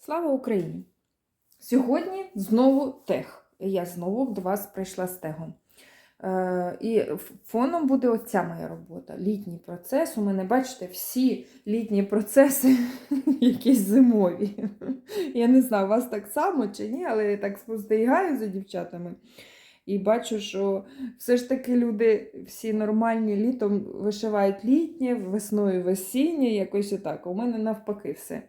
Слава Україні! Сьогодні знову тех. Я знову до вас прийшла з тегом. Е, і фоном буде оця моя робота. Літній процес. У мене, бачите, всі літні процеси якісь зимові. Я не знаю, у вас так само чи ні, але я так спостерігаю за дівчатами. І бачу, що все ж таки люди всі нормальні літом вишивають літнє, весною весіннє, якось отак. У мене навпаки все.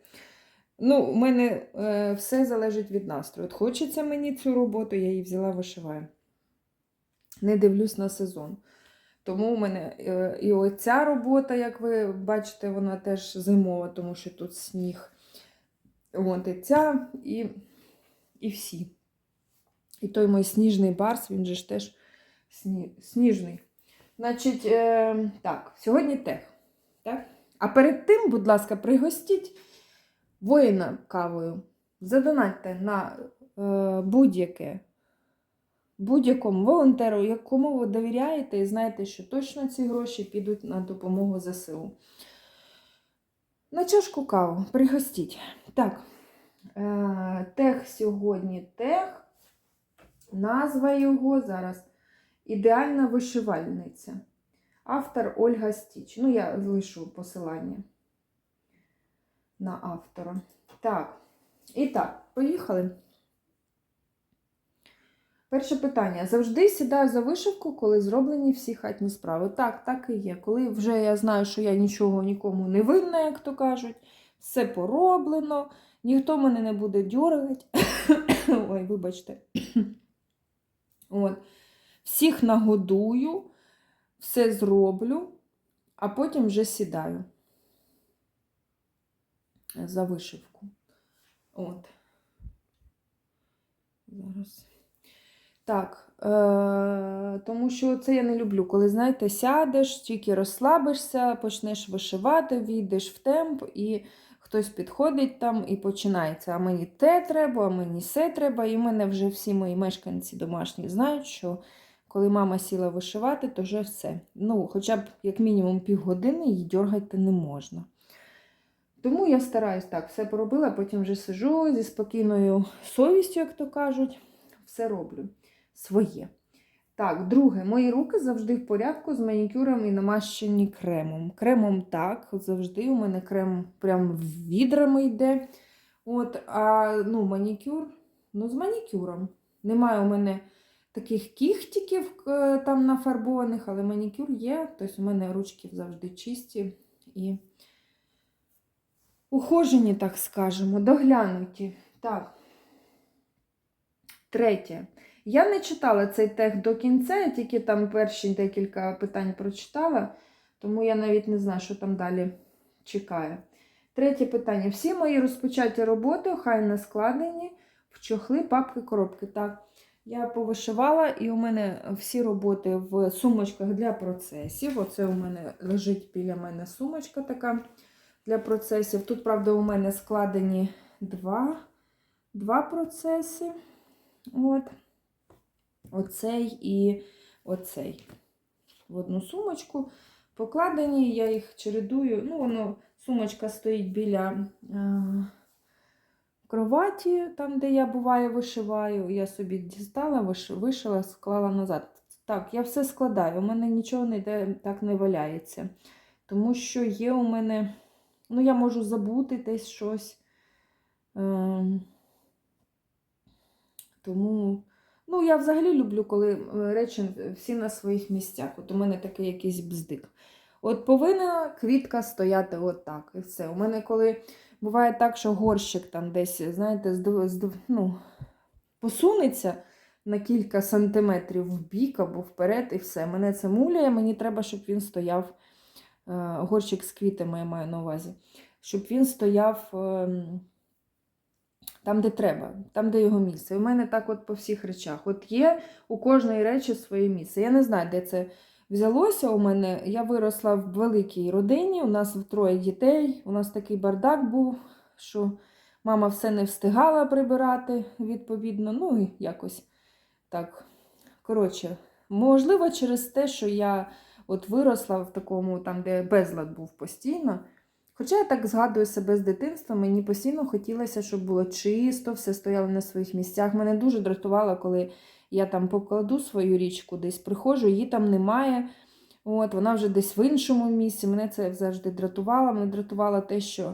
Ну, у мене е, все залежить від настрою. От хочеться мені цю роботу, я її взяла, вишиваю. Не дивлюсь на сезон. Тому у мене е, і оця робота, як ви бачите, вона теж зимова, тому що тут сніг. От і ця, і, і всі. І той мій сніжний барс, він же ж теж сні, сніжний. Значить, е, так, сьогодні тех. Так? А перед тим, будь ласка, пригостіть воїна кавою. Задонатьте на е, будь-яке, будь-якому волонтеру, якому ви довіряєте, і знаєте, що точно ці гроші підуть на допомогу ЗСУ. На чашку каву пригостіть. Так, е, тех сьогодні тех. Назва його зараз Ідеальна вишивальниця. Автор Ольга Стіч. Ну, я лишу посилання на автора. Так, і так, поїхали. Перше питання. Завжди сідаю за вишивку, коли зроблені всі хатні справи. Так, так і є. Коли вже я знаю, що я нічого нікому не винна, як то кажуть, все пороблено, ніхто мене не буде дьоргати. Ой, вибачте. От. Всіх нагодую, все зроблю, а потім вже сідаю за вишивку. От. Зараз. Так, е- тому що це я не люблю, коли, знаєте, сядеш, тільки розслабишся, почнеш вишивати, війдеш в темп, і хтось підходить там і починається. А мені те треба, а мені все треба. І в мене вже всі мої мешканці домашні знають, що коли мама сіла вишивати, то вже все. Ну, хоча б як мінімум півгодини її дергати не можна. Тому я стараюсь так, все поробила, потім вже сижу зі спокійною совістю, як то кажуть, все роблю своє. Так, друге, мої руки завжди в порядку з манікюром і намащені кремом. Кремом так, завжди у мене крем прям відрами йде. От, А ну, манікюр, ну, з манікюром. Немає у мене таких кіхтиків е, там нафарбованих, але манікюр є. Тобто у мене ручки завжди чисті і ухожені, так скажемо, доглянуті. Так. Третє. Я не читала цей тех до кінця, я тільки там перші декілька питань прочитала, тому я навіть не знаю, що там далі чекає. Третє питання. Всі мої розпочаті роботи хай не складені в чохли, папки, коробки. Так, я повишивала, і у мене всі роботи в сумочках для процесів. Оце у мене лежить біля мене сумочка така для процесів. Тут, правда, у мене складені два, два процеси. От. Оцей і оцей. В одну сумочку. Покладені, я їх чередую. Ну, воно, сумочка стоїть біля е, кроваті, там, де я буває, вишиваю. Я собі дістала, виш, вишила, склала назад. Так, я все складаю. У мене нічого не йде, так не валяється. Тому що є у мене. Ну, я можу забути десь щось. Е, тому. Ну, я взагалі люблю, коли речі всі на своїх місцях. От у мене такий якийсь бздик. От повинна квітка стояти отак. І все. У мене коли буває так, що горщик там десь, знаєте, здив, ну, посунеться на кілька сантиметрів в бік або вперед, і все. Мене це муляє, мені треба, щоб він стояв. Горщик з квітами я маю на увазі, щоб він стояв. Там, де треба, там, де його місце. У мене так от по всіх речах. От є у кожної речі своє місце. Я не знаю, де це взялося у мене. Я виросла в великій родині, у нас троє дітей, у нас такий бардак був, що мама все не встигала прибирати, відповідно. Ну, і якось так. Коротше, можливо, через те, що я от виросла в такому, там, де безлад був постійно. Хоча я так згадую себе з дитинства, мені постійно хотілося, щоб було чисто, все стояло на своїх місцях. Мене дуже дратувало, коли я там покладу свою річ кудись, приходжу, її там немає. От, вона вже десь в іншому місці. Мене це завжди дратувало. Мене дратувало те, що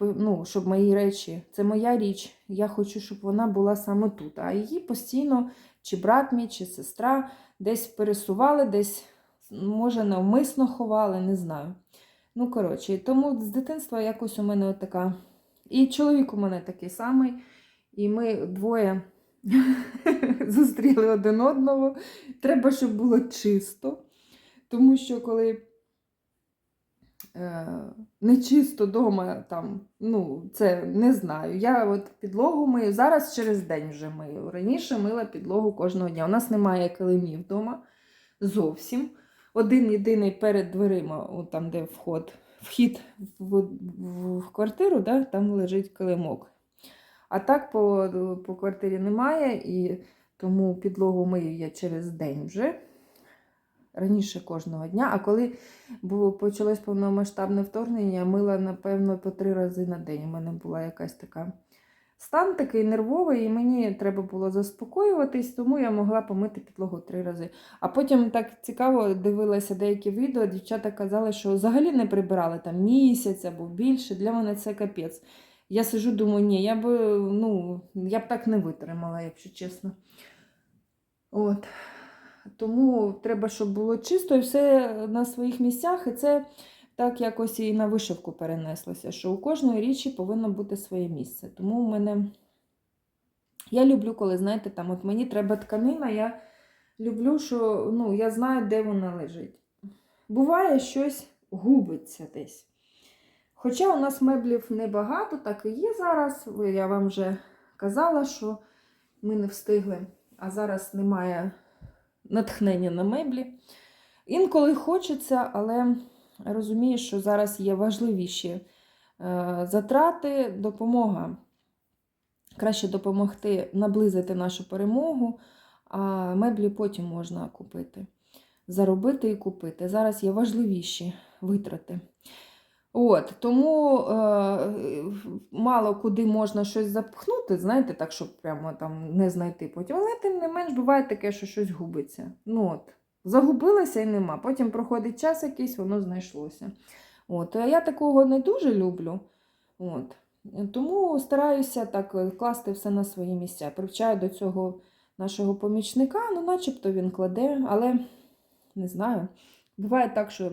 ну, щоб мої речі, це моя річ. Я хочу, щоб вона була саме тут. А її постійно, чи брат мій, чи сестра, десь пересували, десь, може, навмисно ховали, не знаю. Ну, коротше, тому з дитинства якось у мене от така. І чоловік у мене такий самий. І ми двоє зустріли один одного. Треба, щоб було чисто. Тому що коли е, не вдома, там, ну, це не знаю. Я от підлогу мию, зараз через день вже мию. Раніше мила підлогу кожного дня. У нас немає килимів вдома зовсім. Один єдиний перед дверима, там, де вход, вхід в, в, в квартиру, да, там лежить килимок. А так по, по квартирі немає, і тому підлогу мию я через день вже. Раніше кожного дня. А коли було, почалось повномасштабне вторгнення, мила, напевно, по три рази на день. У мене була якась така стан такий нервовий, і мені треба було заспокоюватись, тому я могла помити підлогу три рази. А потім так цікаво дивилася деякі відео, дівчата казали, що взагалі не прибирали там місяць або більше. Для мене це капець. Я сижу, думаю, ні, я б, ну, я б так не витримала, якщо чесно. От. Тому треба, щоб було чисто і все на своїх місцях. І це так якось і на вишивку перенеслося, що у кожної річі повинно бути своє місце. Тому у мене. Я люблю, коли, знаєте, там от мені треба тканина, я люблю, що ну, я знаю, де вона лежить. Буває, щось губиться десь. Хоча у нас меблів небагато, так і є зараз. Я вам вже казала, що ми не встигли, а зараз немає натхнення на меблі. Інколи хочеться, але розумію, що зараз є важливіші е, затрати, допомога. Краще допомогти наблизити нашу перемогу, а меблі потім можна купити. Заробити і купити. Зараз є важливіші витрати. От, Тому е, мало куди можна щось запхнути, знаєте, так, щоб прямо там не знайти потім. Але тим не менш буває таке, що щось губиться. Ну от, Загубилося і нема. Потім проходить час якийсь, воно знайшлося. От, А я такого не дуже люблю. От. Тому стараюся так класти все на свої місця. Привчаю до цього нашого помічника, ну начебто він кладе, але не знаю. Буває так, що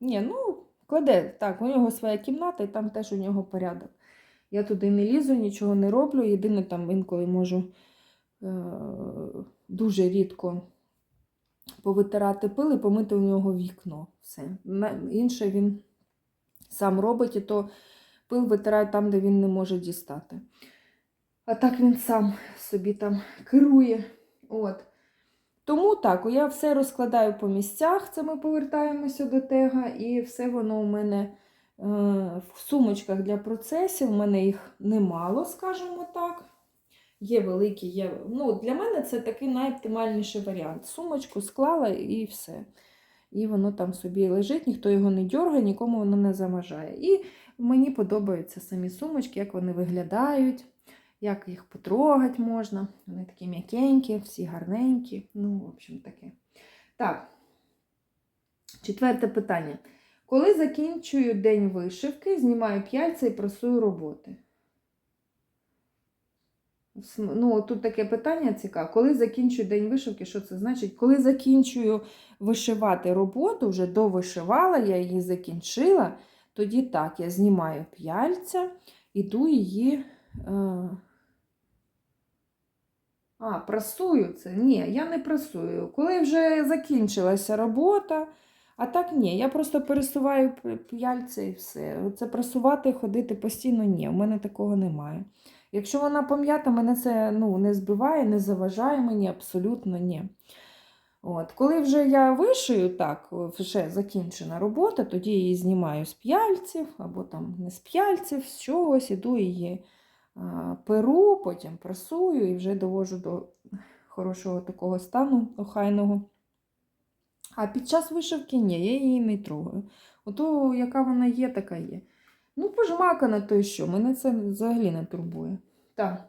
ні, ну. Кладе, так, у нього своя кімната, і там теж у нього порядок. Я туди не лізу, нічого не роблю. Єдине, там інколи можу е- дуже рідко повитирати пил і помити у нього вікно. Все. Інше він сам робить, і то пил витирає там, де він не може дістати. А так він сам собі там керує. От. Тому так, я все розкладаю по місцях, це ми повертаємося до тега, і все воно у мене е, в сумочках для процесів. У мене їх немало, скажімо так. Є великі, є. Ну, Для мене це такий найоптимальніший варіант. Сумочку склала і все. І воно там собі лежить, ніхто його не дергає, нікому воно не заважає. І мені подобаються самі сумочки, як вони виглядають як їх потрогати можна. Вони такі м'якенькі, всі гарненькі. Ну, в общем, таке. Так, четверте питання. Коли закінчую день вишивки, знімаю п'яльця і прасую роботи. Ну, тут таке питання цікаве. Коли закінчую день вишивки, що це значить? Коли закінчую вишивати роботу, вже довишивала, я її закінчила, тоді так, я знімаю п'яльця, іду її. Е а, прасую це? Ні, я не прасую. Коли вже закінчилася робота, а так ні, я просто пересуваю п'яльця і все. Це прасувати, ходити постійно ні, у мене такого немає. Якщо вона пом'ята, мене це ну, не збиває, не заважає мені абсолютно ні. От. Коли вже я вишию, так, вже закінчена робота, тоді її знімаю з п'яльців, або там не з п'яльців, з чогось, іду її перу, потім прасую і вже довожу до хорошого такого стану охайного. А під час вишивки ні, я її не трогаю. Ото, яка вона є, така є. Ну, пожмакана, то й що? Мене це взагалі не турбує. Так.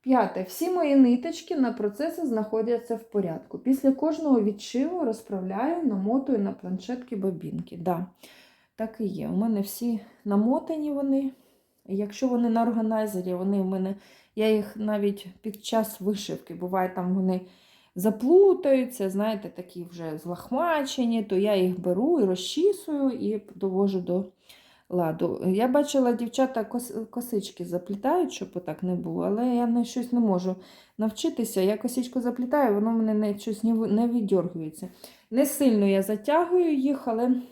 П'яте. Всі мої ниточки на процеси знаходяться в порядку. Після кожного відшиву розправляю, намотую на планшетки бобінки. Да, так і є. У мене всі намотані вони. Якщо вони на органайзері, вони в мене, я їх навіть під час вишивки, буває, там вони заплутаються, знаєте, такі вже злахмачені, то я їх беру і розчісую і довожу до ладу. Я бачила, дівчата косички заплітають, щоб отак не було, але я не, щось не можу навчитися. Я косичку заплітаю, воно в мене не, щось не, віддергується. Не сильно я затягую їх, але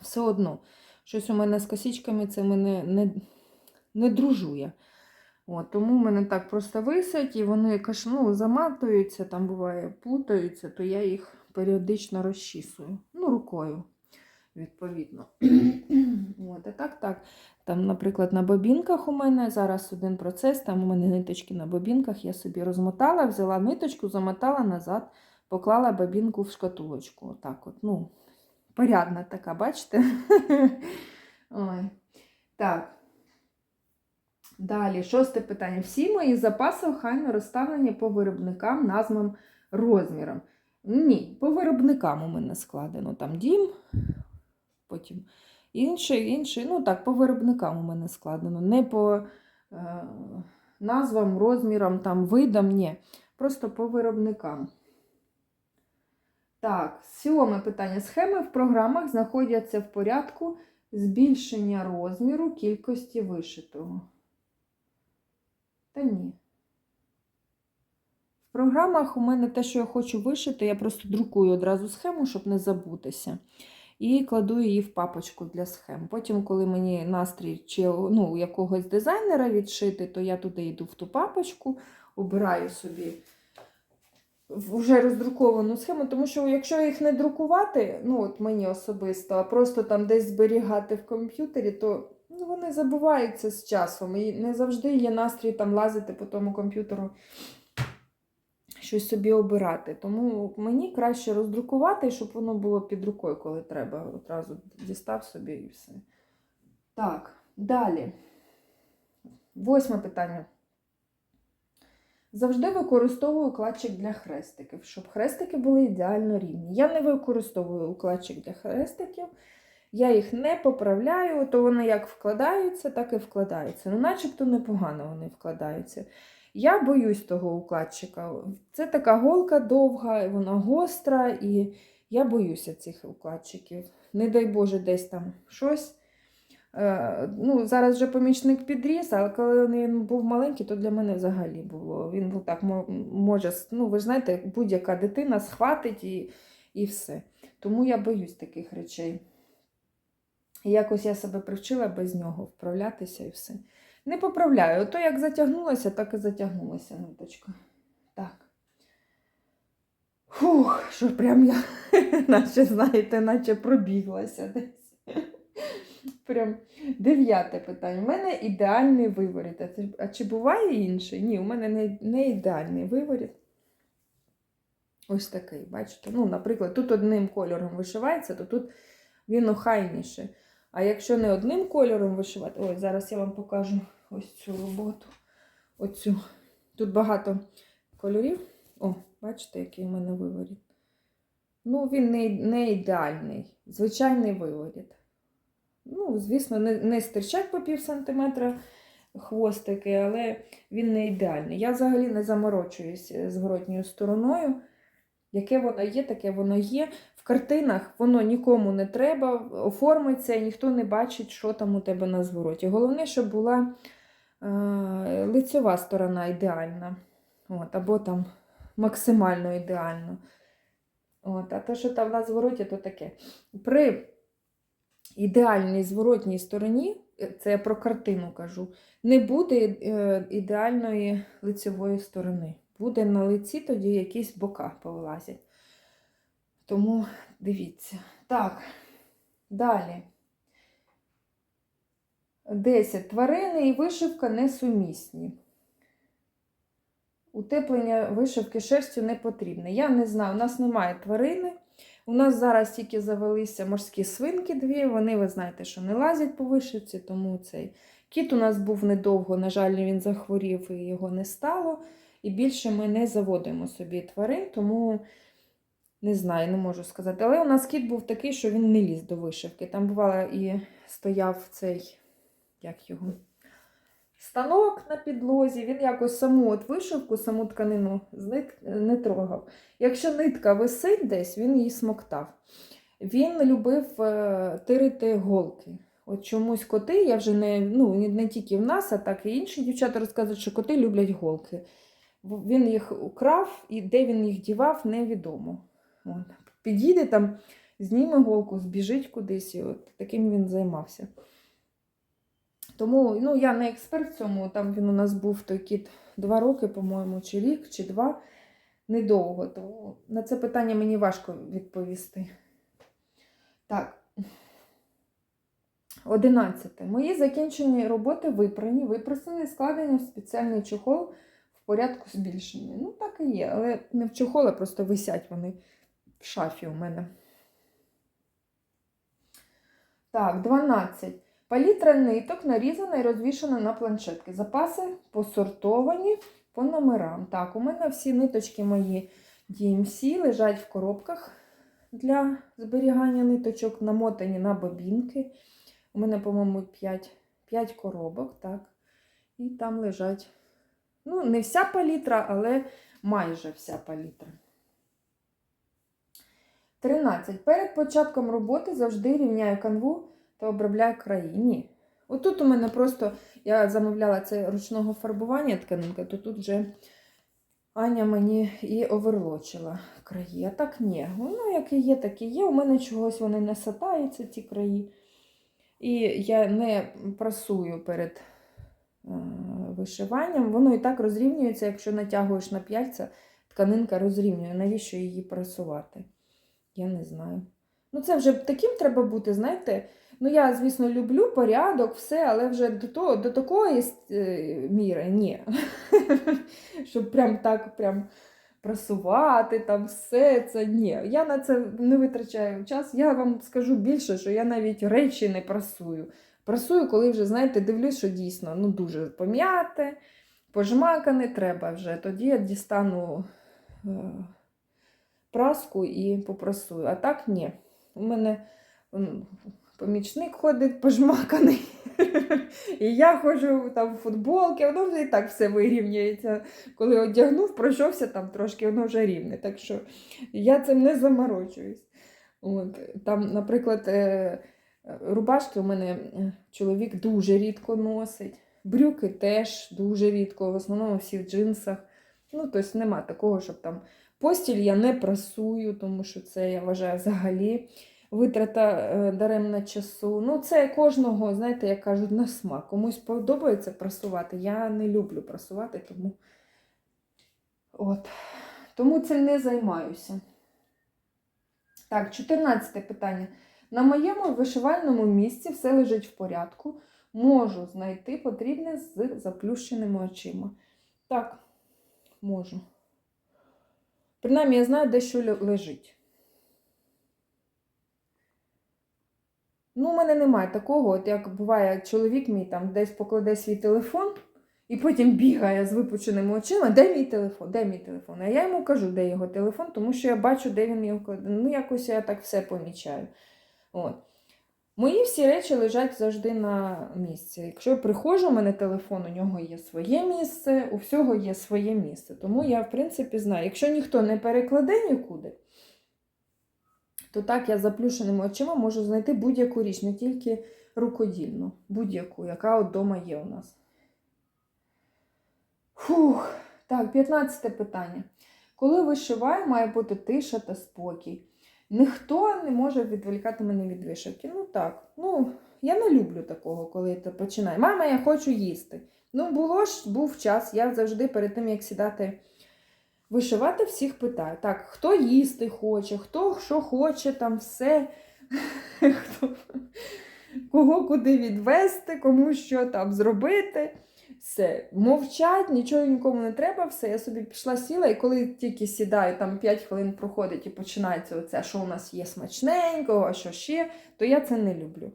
все одно. Щось у мене з косичками це мене не, не дружує. От, тому в мене так просто висять, і вони якось, ну, заматуються, там буває, плутаються, то я їх періодично розчісую. Ну, рукою, відповідно. От, а так, так. Там, наприклад, на бобінках у мене зараз один процес, там у мене ниточки на бобінках, я собі розмотала, взяла ниточку, замотала назад, поклала бобінку в шкатулочку. Отак от, ну, порядна така, бачите? Ой. Так. Далі, шосте питання. Всі мої запаси охайно розставлені по виробникам, назвам, розмірам. Ні, по виробникам у мене складено. Там дім, потім інший, інший. Ну так, по виробникам у мене складено. Не по е, назвам, розмірам, там, видам, ні. Просто по виробникам. Так, сьоме питання. Схеми в програмах знаходяться в порядку збільшення розміру кількості вишитого. Та ні. В програмах у мене те, що я хочу вишити, я просто друкую одразу схему, щоб не забутися. І кладу її в папочку для схем. Потім, коли мені настрій чи ну, якогось дизайнера відшити, то я туди йду в ту папочку, обираю собі вже роздруковану схему, тому що якщо їх не друкувати, ну от мені особисто, а просто там десь зберігати в комп'ютері, то ну, вони забуваються з часом. І не завжди є настрій там лазити по тому комп'ютеру, щось собі обирати. Тому мені краще роздрукувати, щоб воно було під рукою, коли треба. Одразу дістав собі і все. Так, далі. Восьме питання. Завжди використовую укладчик для хрестиків, щоб хрестики були ідеально рівні. Я не використовую укладчик для хрестиків, я їх не поправляю, то вони як вкладаються, так і вкладаються. Ну, начебто непогано вони вкладаються. Я боюсь того укладчика. Це така голка довга, вона гостра, і я боюся цих укладчиків. Не дай Боже, десь там щось. Е, ну, зараз вже помічник підріс, але коли він був маленький, то для мене взагалі було. Він був так може, ну ви ж знаєте, будь-яка дитина схватить і, і все. Тому я боюсь таких речей. І якось я себе привчила без нього вправлятися і все. Не поправляю. То як затягнулася, так і затягнулася ниточка. Так. Фух, що прям я, наче, знаєте, наче пробіглася десь. Прям дев'яте питання. У мене ідеальний виворіт. А чи буває інший? Ні, у мене не, не ідеальний виворіт. Ось такий, бачите? Ну, наприклад, тут одним кольором вишивається, то тут він охайніший. А якщо не одним кольором вишивати, ой, зараз я вам покажу ось цю роботу. Оцю. Тут багато кольорів. О, бачите, який у мене виворіт. Ну, він не, не ідеальний, звичайний виворіт. Ну, звісно, не, не стирчать по пів сантиметра хвостики, але він не ідеальний. Я взагалі не заморочуюсь зворотньою стороною. Яке воно є, таке воно є. В картинах воно нікому не треба, оформиться, і ніхто не бачить, що там у тебе на звороті. Головне, щоб була е, лицьова сторона ідеальна. От, або там максимально ідеально. От, а те, що там на звороті, то таке. При ідеальній зворотній стороні, е, це я про картину кажу, не буде е, ідеальної лицевої сторони. Буде на лиці тоді якісь бока повилазять. Тому дивіться. Так, далі. 10. Тварини і вишивка несумісні. Утеплення вишивки шерстю не потрібне. Я не знаю, у нас немає тварини. У нас зараз тільки завелися морські свинки дві, вони, ви знаєте, що не лазять по вишивці, тому цей кіт у нас був недовго, на жаль, він захворів і його не стало. І більше ми не заводимо собі тварин, тому не знаю, не можу сказати. Але у нас кіт був такий, що він не ліз до вишивки. Там бувало і стояв цей, як його, станок на підлозі, він якось саму от вишивку, саму тканину не трогав. Якщо нитка висить десь, він її смоктав. Він любив е, тирити голки. От чомусь коти, я вже не, ну, не тільки в нас, а так і інші дівчата розказують, що коти люблять голки. Він їх украв, і де він їх дівав, невідомо. От. Підійде там, зніме голку, збіжить кудись, і от таким він займався. Тому ну, я не експерт в цьому, там він у нас був той кіт два роки, по-моєму, чи рік, чи два. Недовго. Тому на це питання мені важко відповісти. Так. Одинадцяте. Мої закінчені роботи випрані, випросані, складені в спеціальний чохол порядку збільшення. Ну, так і є, але не в чохол, а просто висять вони в шафі у мене. Так, 12. Палітра ниток нарізана і розвішана на планшетки. Запаси посортовані по номерам. Так, у мене всі ниточки мої DMC лежать в коробках для зберігання ниточок, намотані на бобінки. У мене, по-моєму, 5, 5 коробок, так. І там лежать. Ну, не вся палітра, але майже вся палітра. 13. Перед початком роботи завжди рівняю канву та обробляю краї. Ні. Отут у мене просто я замовляла це ручного фарбування тканинка, то тут вже Аня мені і оверлочила краї. А так ні. Воно як і є, так і є. У мене чогось вони не сатаються, ці краї. І я не прасую перед е, вишиванням. Воно і так розрівнюється, якщо натягуєш на п'яльця, тканинка розрівнює. Навіщо її прасувати? Я не знаю. Ну, це вже таким треба бути, знаєте. Ну, я, звісно, люблю порядок, все, але вже до того, до такої е, міри ні. Щоб прям так прям прасувати, там все це ні. Я на це не витрачаю час. Я вам скажу більше, що я навіть речі не прасую. Прасую, коли вже, знаєте, дивлюсь, що дійсно ну, дуже пом'яте, пожмакане треба вже. Тоді я дістану е, праску і попрасую. А так ні. У мене помічник ходить пожмаканий. І я ходжу там в футболки, воно вже і так все вирівнюється. Коли одягнув, пройшовся там трошки, воно вже рівне. Так що я цим не заморочуюсь. От, там, наприклад, е, рубашки у мене е, чоловік дуже рідко носить. Брюки теж дуже рідко, в основному всі в джинсах. Ну, тобто нема такого, щоб там постіль я не прасую, тому що це я вважаю взагалі витрата е, даремна часу. Ну, це кожного, знаєте, як кажуть, на смак. Комусь подобається прасувати. Я не люблю прасувати, тому от. Тому цим не займаюся. Так, 14 питання. На моєму вишивальному місці все лежить в порядку. Можу знайти потрібне з заплющеними очима. Так, можу. Принаймні, я знаю, де що лежить. Ну, у мене немає такого, от як буває, чоловік мій там десь покладе свій телефон і потім бігає з випученими очима, де мій телефон, де мій телефон. А я йому кажу, де його телефон, тому що я бачу, де він його кладе. Ну, якось я так все помічаю. От. Мої всі речі лежать завжди на місці. Якщо я приходжу, у мене телефон, у нього є своє місце, у всього є своє місце. Тому я, в принципі, знаю, якщо ніхто не перекладе нікуди, то так я заплющеними очима можу знайти будь-яку річ, не тільки рукодільну, будь-яку, яка от вдома є у нас. Фух. Так, 15 питання. Коли вишиваю, має бути тиша та спокій. Ніхто не може відволікати мене від вишивки. Ну так, ну, я не люблю такого, коли це починає. Мама, я хочу їсти. Ну, було ж, був час, я завжди перед тим, як сідати вишивати, всіх питаю. Так, хто їсти хоче, хто що хоче, там все. Кого куди відвести, кому що там зробити. Все, мовчать, нічого нікому не треба, все. Я собі пішла сіла, і коли тільки сідаю, там 5 хвилин проходить і починається оце, що у нас є смачненького, що ще, то я це не люблю.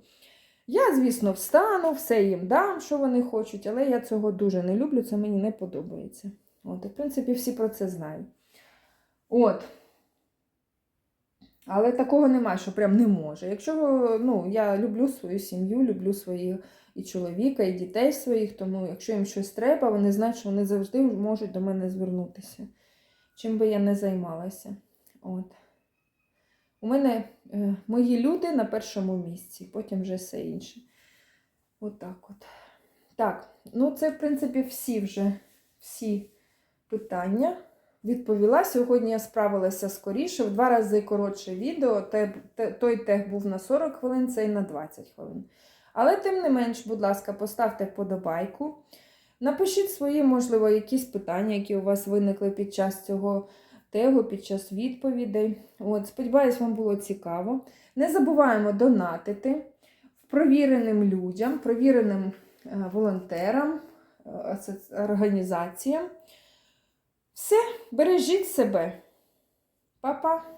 Я, звісно, встану, все їм дам, що вони хочуть, але я цього дуже не люблю, це мені не подобається. От, і, в принципі, всі про це знають. От. Але такого немає, що прям не може. Якщо ну, я люблю свою сім'ю, люблю своїх і чоловіка, і дітей своїх, тому якщо їм щось треба, вони знають, що вони завжди можуть до мене звернутися. Чим би я не займалася. От. У мене е, мої люди на першому місці, потім вже все інше. От от. Так, ну це, в принципі, всі вже всі питання відповіла. Сьогодні я справилася скоріше, в два рази коротше відео. Той тег був на 40 хвилин, цей на 20 хвилин. Але тим не менш, будь ласка, поставте вподобайку. Напишіть свої, можливо, якісь питання, які у вас виникли під час цього тегу, під час відповідей. От, сподіваюсь, вам було цікаво. Не забуваємо донатити провіреним людям, провіреним е, волонтерам, е, організаціям. Все, бережіть себе. Па-па!